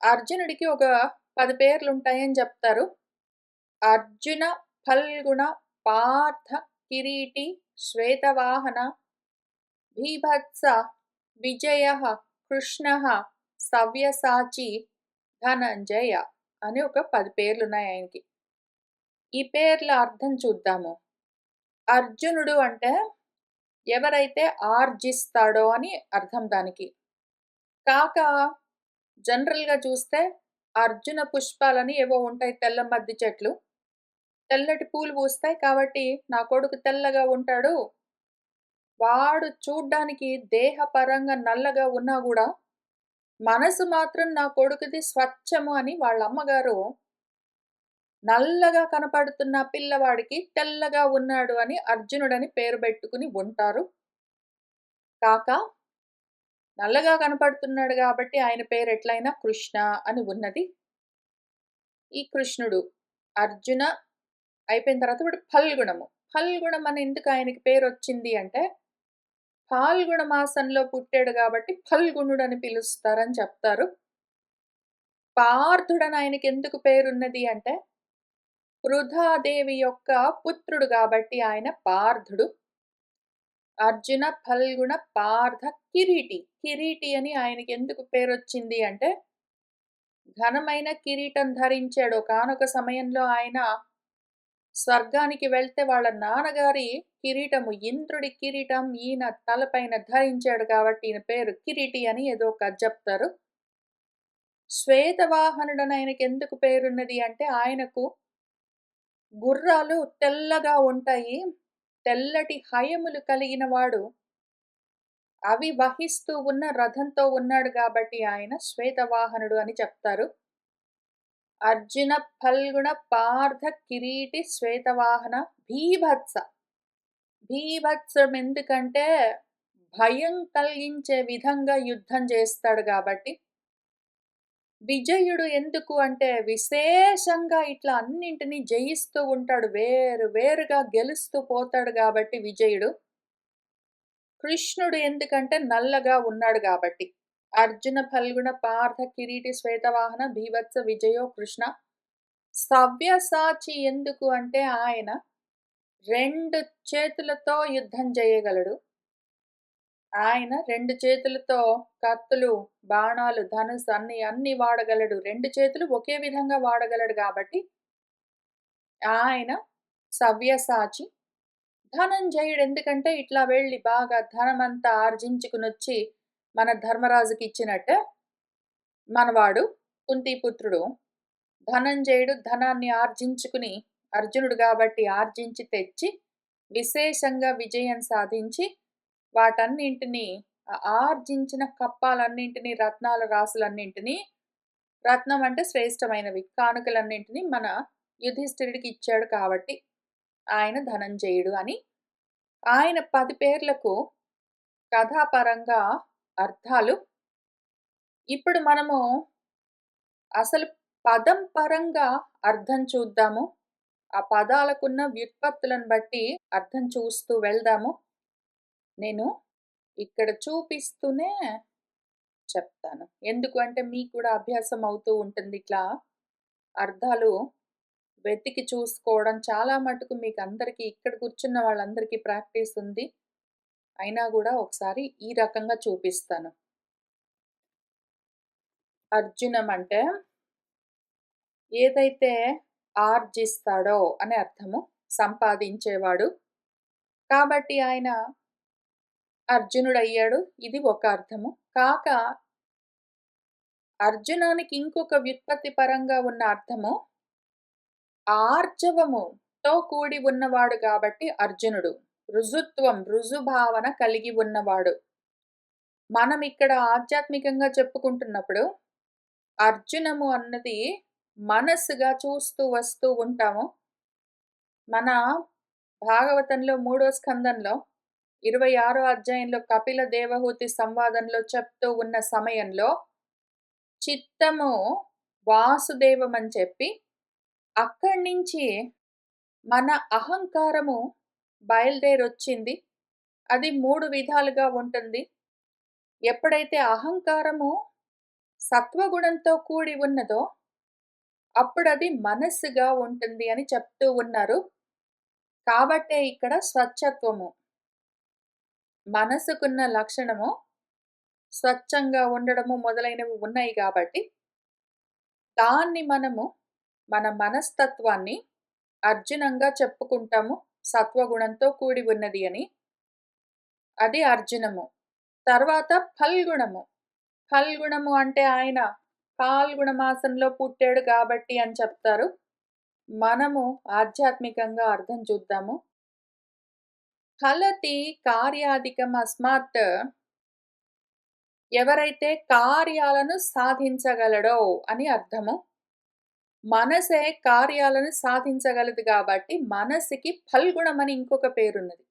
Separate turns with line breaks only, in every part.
అర్జునుడికి ఒక పది పేర్లు ఉంటాయని చెప్తారు. అర్జున ఫల్గుణ పార్థ కిరీటి శ్వేతవాహన భీభత్స విజయ కృష్ణ సవ్యసాచి ధనంజయ అని ఒక పది పేర్లు ఉన్నాయి ఆయనకి. ఈ పేర్ల అర్థం చూద్దాము. అర్జునుడు అంటే ఎవరైతే ఆర్జిస్తాడో అని అర్థం దానికి. కాక జనరల్గా చూస్తే అర్జున పుష్పాలని ఏవో ఉంటాయి తెల్ల మద్ది చెట్లు. తెల్లటి పూలు పూస్తాయి కాబట్టి నా కొడుకు తెల్లగా ఉంటాడు. వాడు చూడ్డానికి దేహపరంగా నల్లగా ఉన్నా కూడా మనసు మాత్రం నా కొడుకుది స్వచ్ఛము అని వాళ్ళ అమ్మగారు నల్లగా కనపడుతున్న పిల్లవాడికి తెల్లగా ఉన్నాడు అని అర్జునుడని పేరు పెట్టుకుని ఉంటారు. కాక నల్లగా కనపడుతున్నాడు కాబట్టి ఆయన పేరు ఎట్లయినా కృష్ణ అని ఉన్నది. ఈ కృష్ణుడు అర్జున అయిపోయిన తర్వాత ఇప్పుడు ఫల్గుణము. ఫల్గుణం అని ఎందుకు ఆయనకి పేరు వచ్చింది అంటే ఫాల్గుణ మాసంలో పుట్టాడు కాబట్టి ఫల్గుణుడు అని పిలుస్తారని చెప్తారు. పార్థుడని ఆయనకి ఎందుకు పేరున్నది అంటే వృధాదేవి యొక్క పుత్రుడు కాబట్టి ఆయన పార్థుడు. అర్జున ఫల్గుణ పార్థ కిరీటి. కిరీటి అని ఆయనకి ఎందుకు పేరు వచ్చింది అంటే ఘనమైన కిరీటం ధరించాడు. కానొక సమయంలో ఆయన స్వర్గానికి వెళ్తే వాళ్ళ నాన్నగారి కిరీటము ఇంద్రుడి కిరీటం ఈయన తలపైన ధరించాడు కాబట్టి ఈయన పేరు కిరీటి అని ఏదో ఒక చెప్తారు. శ్వేతవాహనుడని ఆయనకి ఎందుకు పేరున్నది అంటే ఆయనకు గుర్రాలు తెల్లగా ఉంటాయి. తెల్లటి హయములు కలిగిన వాడు అవి వహిస్తూ ఉన్న రథంతో ఉన్నాడు కాబట్టి ఆయన శ్వేతవాహనుడు అని చెప్తారు. అర్జున ఫల్గుణ పార్థ కిరీటి శ్వేతవాహన భీభత్స. భీభత్సం ఎందుకంటే భయం కలిగించే విధంగా యుద్ధం చేస్తాడు కాబట్టి విజయుడు ఎందుకు అంటే విశేషంగా ఇట్లా అన్నింటినీ జయిస్తూ ఉంటాడు వేరు వేరుగా గెలుస్తూ పోతాడు కాబట్టి విజయుడు. కృష్ణుడు ఎందుకంటే నల్లగా ఉన్నాడు కాబట్టి. అర్జున ఫల్గుణ పార్థ కిరీటి శ్వేతవాహన భీవత్స విజయో కృష్ణ. సవ్యసాచి ఎందుకు అంటే ఆయన రెండు చేతులతో యుద్ధం చేయగలడు ఆయన రెండు చేతులతో కత్తులు బాణాలు ధనుసు అన్ని అన్ని వాడగలడు. రెండు చేతులు ఒకే విధంగా వాడగలడు కాబట్టి ఆయన సవ్యసాచి. ధనంజయుడు ఎందుకంటే ఇట్లా వెళ్ళి బాగా ధనమంతా ఆర్జించుకుని వచ్చి మన ధర్మరాజుకి ఇచ్చినట్టు మనవాడు కుంతిపుత్రుడు. ధనంజయుడు ధనాన్ని ఆర్జించుకుని అర్జునుడు కాబట్టి ఆర్జించి తెచ్చి విశేషంగా విజయం సాధించి వాటన్నింటినీ ఆర్జించిన కప్పాలన్నింటినీ రత్నాల రాసులన్నింటినీ రత్నం అంటే శ్రేష్టమైనవి కానుకలన్నింటినీ మన యుధిష్ఠిరుడికి ఇచ్చాడు కాబట్టి ఆయన ధనంజయుడు అని. ఆయన పది పేర్లకు కథాపరంగా అర్థాలు. ఇప్పుడు మనము అసలు పదం పరంగా అర్థం చూద్దాము. ఆ పదాలకున్న వ్యుత్పత్తులను బట్టి అర్థం చూస్తూ వెళ్దాము. నేను ఇక్కడ చూపిస్తూనే చెప్తాను. ఎందుకు అంటే మీకు కూడా అభ్యాసం అవుతూ ఉంటుంది ఇట్లా. అర్థాలు వెతికి చూసుకోవడం చాలా మటుకు మీకు అందరికీ ఇక్కడ కూర్చున్న వాళ్ళందరికీ ప్రాక్టీస్ ఉంది. అయినా కూడా ఒకసారి ఈ రకంగా చూపిస్తాను. అర్జునం అంటే ఏదైతే ఆర్జిస్తాడో అని అర్థము సంపాదించేవాడు. కాబట్టి ఆయన అర్జునుడు అయ్యాడు ఇది ఒక అర్థము. కాక అర్జునానికి ఇంకొక వ్యుత్పత్తి పరంగా ఉన్న అర్థము ఆర్జవముతో కూడి ఉన్నవాడు కాబట్టి అర్జునుడు. రుజుత్వం రుజుభావన కలిగి ఉన్నవాడు. మనం ఇక్కడ ఆధ్యాత్మికంగా చెప్పుకుంటున్నప్పుడు అర్జునము అన్నది మనస్సుగా చూస్తూ వస్తూ ఉంటాము. మన భాగవతంలో మూడో స్కందంలో ఇరవై ఆరో అధ్యాయంలో కపిల దేవహూతి సంవాదంలో చెప్తూ ఉన్న సమయంలో చిత్తము వాసుదేవం అని చెప్పి అక్కడి నుంచి మన అహంకారము బయలుదేరొచ్చింది. అది మూడు విధాలుగా ఉంటుంది. ఎప్పుడైతే అహంకారము సత్వగుణంతో కూడి ఉన్నదో అప్పుడు అది మనస్సుగా ఉంటుంది అని చెప్తూ ఉన్నారు. కాబట్టే ఇక్కడ స్వచ్ఛత్వము. మనసుకున్న లక్షణము స్వచ్ఛంగా ఉండడము మొదలైనవి ఉన్నాయి కాబట్టి దాన్ని మనము మన మనస్తత్వాన్ని అర్జునంగా చెప్పుకుంటాము సత్వగుణంతో కూడి ఉన్నది అని. అది అర్జునము. తర్వాత ఫల్గుణము. ఫల్గుణము అంటే ఆయన పాల్గుణ మాసంలో పుట్టాడు కాబట్టి అని చెప్తారు. మనము ఆధ్యాత్మికంగా అర్థం చూద్దాము. కలతి కార్యాధికం అస్మాత్. ఎవరైతే కార్యాలను సాధించగలడో అని అర్థము. మనసే కార్యాలను సాధించగలదు కాబట్టి మనసుకి ఫల్గుణం అని ఇంకొక పేరున్నది.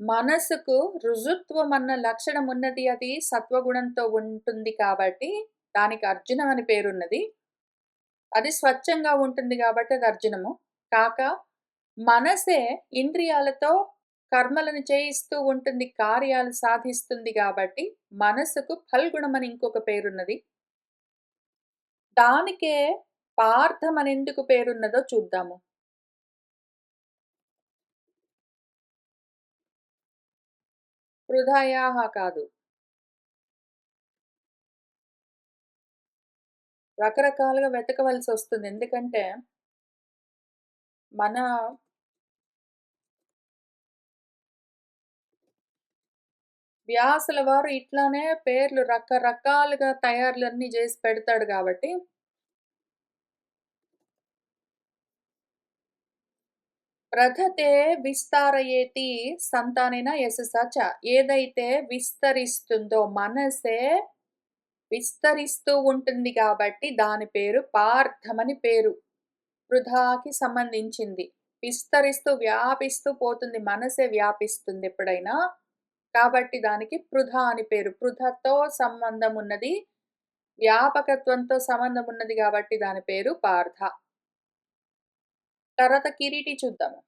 మనసుకు రుజుత్వం అన్న లక్షణం ఉన్నది అది సత్వగుణంతో ఉంటుంది కాబట్టి దానికి అర్జునం అని పేరున్నది. అది స్వచ్ఛంగా ఉంటుంది కాబట్టి అది అర్జునము. కాక మనసే ఇంద్రియాలతో కర్మలను చేయిస్తూ ఉంటుంది కార్యాలు సాధిస్తుంది కాబట్టి మనసుకు ఫల్గుణం అని ఇంకొక పేరున్నది. దానికే పార్థం అని ఎందుకు పేరున్నదో చూద్దాము. వృధాయాహ కాదు. రకరకాలుగా వెతకవలసి వస్తుంది ఎందుకంటే మన వ్యాసుల వారు ఇట్లానే పేర్లు రకరకాలుగా తయారులన్నీ చేసి పెడతాడు కాబట్టి ప్రథతే విస్తారయేతి సంతానైన యశస ఏదైతే విస్తరిస్తుందో మనసే విస్తరిస్తూ ఉంటుంది కాబట్టి దాని పేరు పార్థమని పేరు. వృధాకి సంబంధించింది. విస్తరిస్తూ వ్యాపిస్తూ పోతుంది. మనసే వ్యాపిస్తుంది ఎప్పుడైనా. కాబట్టి దానికి పృథ అని పేరు. పృథతో సంబంధం ఉన్నది వ్యాపకత్వంతో సంబంధం ఉన్నది కాబట్టి దాని పేరు పార్థ. తర్వాత కిరీటి చూద్దాము.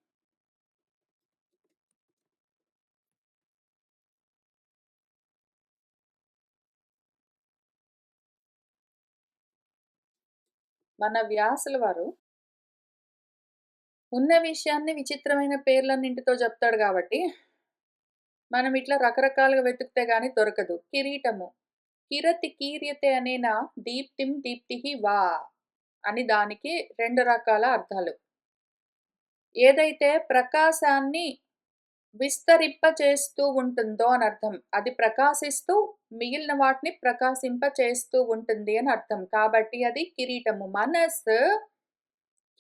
మన వ్యాసుల వారు ఉన్న విషయాన్ని విచిత్రమైన పేర్లన్నింటితో చెప్తాడు కాబట్టి మనం ఇట్లా రకరకాలుగా వెతుకుతే గాని దొరకదు. కిరీటము. కిరతి కీర్యతే అనేనా దీప్తిం దీప్తి వా అని దానికి రెండు రకాల అర్థాలు. ఏదైతే ప్రకాశాన్ని విస్తరింప చేస్తూ ఉంటుందో అని అర్థం. అది ప్రకాశిస్తూ మిగిలిన వాటిని ప్రకాశింప చేస్తూ ఉంటుంది అని అర్థం. కాబట్టి అది కిరీటము. మనస్సు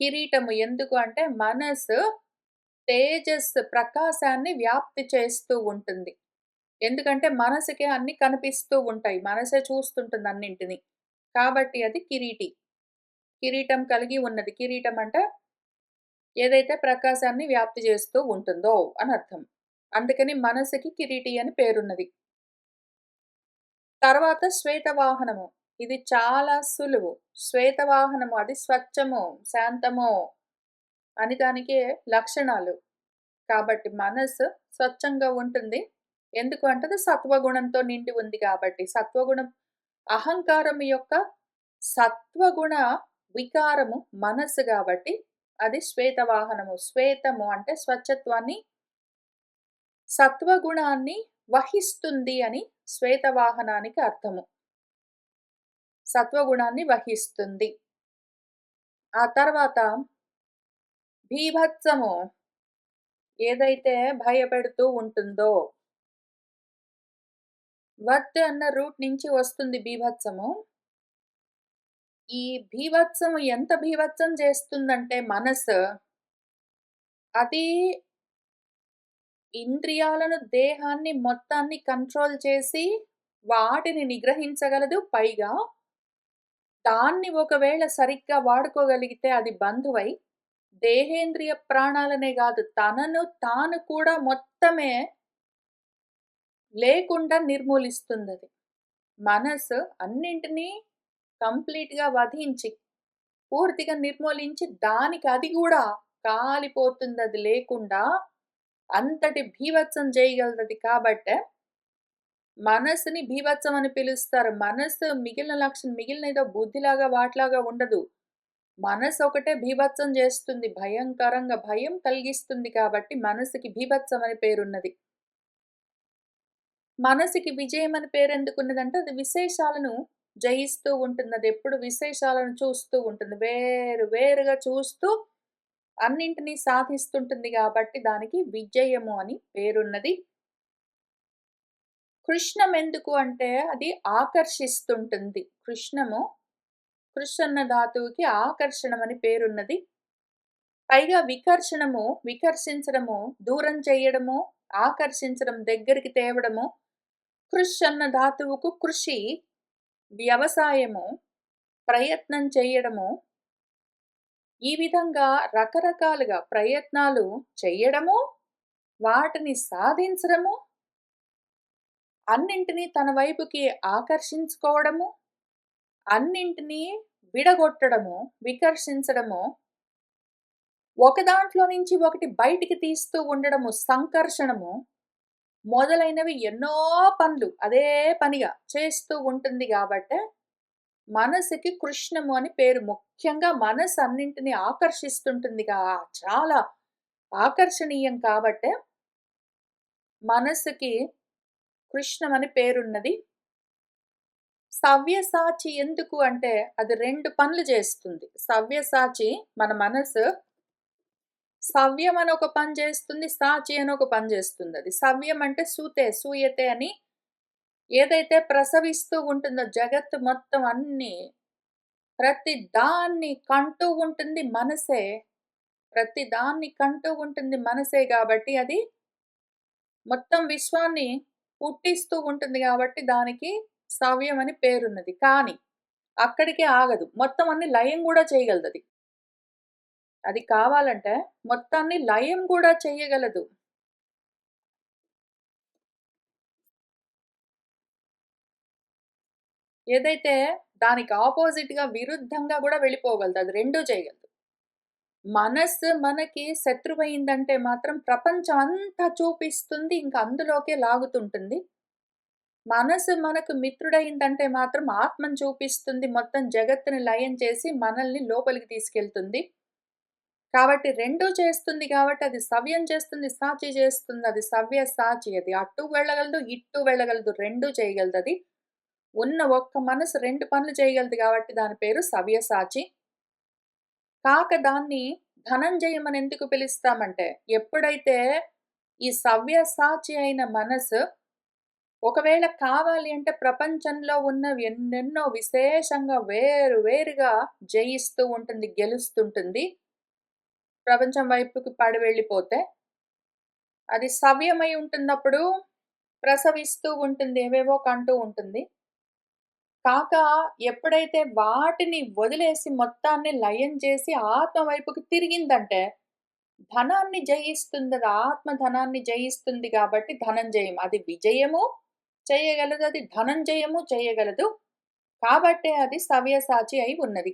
కిరీటము ఎందుకు అంటే మనస్సు తేజస్ ప్రకాశాన్ని వ్యాప్తి చేస్తూ ఉంటుంది. ఎందుకంటే మనసుకే అన్ని కనిపిస్తూ ఉంటాయి. మనసే చూస్తుంటుంది అన్నింటిని. కాబట్టి అది కిరీటి. కిరీటం కలిగి ఉన్నది. కిరీటం అంటే ఏదైతే ప్రకాశాన్ని వ్యాప్తి చేస్తూ ఉంటుందో అని అర్థం. అందుకని మనసుకి కిరీటి అని పేరున్నది. తర్వాత శ్వేతవాహనము. ఇది చాలా సులువు. శ్వేతవాహనము. అది స్వచ్ఛము శాంతము అని దానికి లక్షణాలు. కాబట్టి మనసు స్వచ్ఛంగా ఉంటుంది. ఎందుకు అంటే సత్వగుణంతో నిండి ఉంది కాబట్టి సత్వగుణం అహంకారం యొక్క సత్వగుణ వికారము మనస్సు కాబట్టి అది శ్వేతవాహనము. శ్వేతము అంటే స్వచ్ఛత్వాన్ని సత్వగుణాన్ని వహిస్తుంది అని శ్వేతవాహనానికి అర్థము. సత్వగుణాన్ని వహిస్తుంది. ఆ తర్వాత భీభత్సము ఏదైతే భయపెడుతూ ఉంటుందో వత్ అన్న రూట్ నుంచి వస్తుంది బీభత్సము. ఈ భీభత్సము ఎంత భీభత్సం చేస్తుందంటే మనసు అది ఇంద్రియాలను దేహాన్ని మొత్తాన్ని కంట్రోల్ చేసి వాటిని నిగ్రహించగలదు. పైగా దాన్ని ఒకవేళ సరిగ్గా వాడుకోగలిగితే అది బంధువై దేహేంద్రియ ప్రాణాలనే కాదు తనను తాను కూడా మొత్తమే లేకుండా నిర్మూలిస్తుంది అది మనసు అన్నింటినీ కంప్లీట్గా వధించి పూర్తిగా నిర్మూలించి దానికి అది కూడా కాలిపోతుంది అది లేకుండా అంతటి భీవత్సం చేయగలది కాబట్టే మనసుని భీవత్సం అని పిలుస్తారు. మనసు మిగిలిన లక్షణం మిగిలిన ఏదో బుద్ధిలాగా వాటిలాగా ఉండదు. మనసు ఒకటే భీభత్సం చేస్తుంది. భయంకరంగా భయం కలిగిస్తుంది కాబట్టి మనసుకి భీభత్సం అని పేరున్నది. మనసుకి విజయం అని పేరెందుకున్నదంటే అది విశేషాలను జయిస్తూ ఉంటుంది. అది ఎప్పుడు విశేషాలను చూస్తూ ఉంటుంది. వేరు వేరుగా చూస్తూ అన్నింటిని సాధిస్తుంటుంది కాబట్టి దానికి విజయము అని పేరున్నది. కృష్ణం ఎందుకు అంటే అది ఆకర్షిస్తుంటుంది. కృష్ణము కృష్ అన్న ధాతువుకి ఆకర్షణం అని పేరున్నది. పైగా వికర్షణము వికర్షించడము, దూరం చేయడము, ఆకర్షించడం, దగ్గరికి తేవడము. కృష్ అన్న ధాతువుకు కృషి, వ్యవసాయము, ప్రయత్నం చేయడము. ఈ విధంగా రకరకాలుగా ప్రయత్నాలు చేయడము వాటిని సాధించడము, అన్నింటినీ తన వైపుకి ఆకర్షించుకోవడము, అన్నింటినీ విడగొట్టడము, వికర్షించడము. ఒక దాంట్లో నుంచి ఒకటి బయటికి తీస్తూ ఉండడము, సంకర్షణము. మొదలైనవి ఎన్నో పనులు అదే పనిగా చేస్తూ ఉంటుంది కాబట్టి మనసుకి కృష్ణము అని పేరు. ముఖ్యంగా మనసు అన్నింటిని ఆకర్షిస్తుంటుందిగా చాలా ఆకర్షణీయం కాబట్టే మనసుకి కృష్ణం అని పేరున్నది. సవ్యసాచి ఎందుకు అంటే అది రెండు పనులు చేస్తుంది. సవ్యసాచి మన మనసు సవ్యం అని ఒక పని చేస్తుంది. సాచి అని ఒక పని చేస్తుంది అది సవ్యం అంటే సూతే, సూయతే అని ఏదైతే ప్రసవిస్తూ ఉంటుందో జగత్తు మొత్తం అన్నీ ప్రతి దాన్ని కంటూ ఉంటుంది మనసే. ప్రతి దాన్ని కంటూ ఉంటుంది మనసే కాబట్టి అది మొత్తం విశ్వాన్ని పుట్టిస్తూ ఉంటుంది కాబట్టి దానికి సవ్యం అని పేరున్నది. కానీ అక్కడికే ఆగదు. మొత్తం అన్ని లయం కూడా చేయగలదు అది కావాలంటే మొత్తాన్ని లయం కూడా చేయగలదు ఏదైతే దానికి ఆపోజిట్‌గా విరుద్ధంగా కూడా వెళ్ళిపోగలదు. అది రెండూ చేయగలదు. మనస్సు మనకి శత్రువైందంటే మాత్రం ప్రపంచం అంతా చూపిస్తుంది. ఇంకా అందులోకే లాగుతుంటుంది. మనసు మనకు మిత్రుడైందంటే మాత్రం ఆత్మను చూపిస్తుంది. మొత్తం జగత్తుని లయం చేసి మనల్ని లోపలికి తీసుకెళ్తుంది. కాబట్టి రెండూ చేస్తుంది కాబట్టి అది సవ్యం చేస్తుంది, సాచి చేస్తుంది. అది సవ్య సాచి. అది అటు వెళ్ళగలదు, ఇటు వెళ్ళగలదు. 2 చేయగలదది. ఉన్న ఒక్క మనసు రెండు పనులు చేయగలదు కాబట్టి దాని పేరు సవ్య సాచి కాక దాన్ని ధనంజయం అని ఎందుకు పిలుస్తామంటే ఎప్పుడైతే ఈ సవ్య సాచి అయిన మనసు ఒకవేళ కావాలి అంటే ప్రపంచంలో ఉన్నవి ఎన్నెన్నో విశేషంగా వేరు వేరుగా జయిస్తూ ఉంటుంది. గెలుస్తుంటుంది. ప్రపంచం వైపుకి పడి వెళ్ళిపోతే అది సవ్యమై ఉంటున్నప్పుడు ప్రసవిస్తూ ఉంటుంది. ఏవేవో కంటూ ఉంటుంది. కాక ఎప్పుడైతే వాటిని వదిలేసి మొత్తాన్ని లయం చేసి ఆత్మ వైపుకి తిరిగిందంటే ధనాన్ని జయిస్తుంది ఆత్మ ధనాన్ని జయిస్తుంది ధనం ధనంజయం. అది విజయము చేయగలదు. అది ధనంజయము చేయగలదు. కాబట్టే అది సవ్యసాచి అయి ఉన్నది.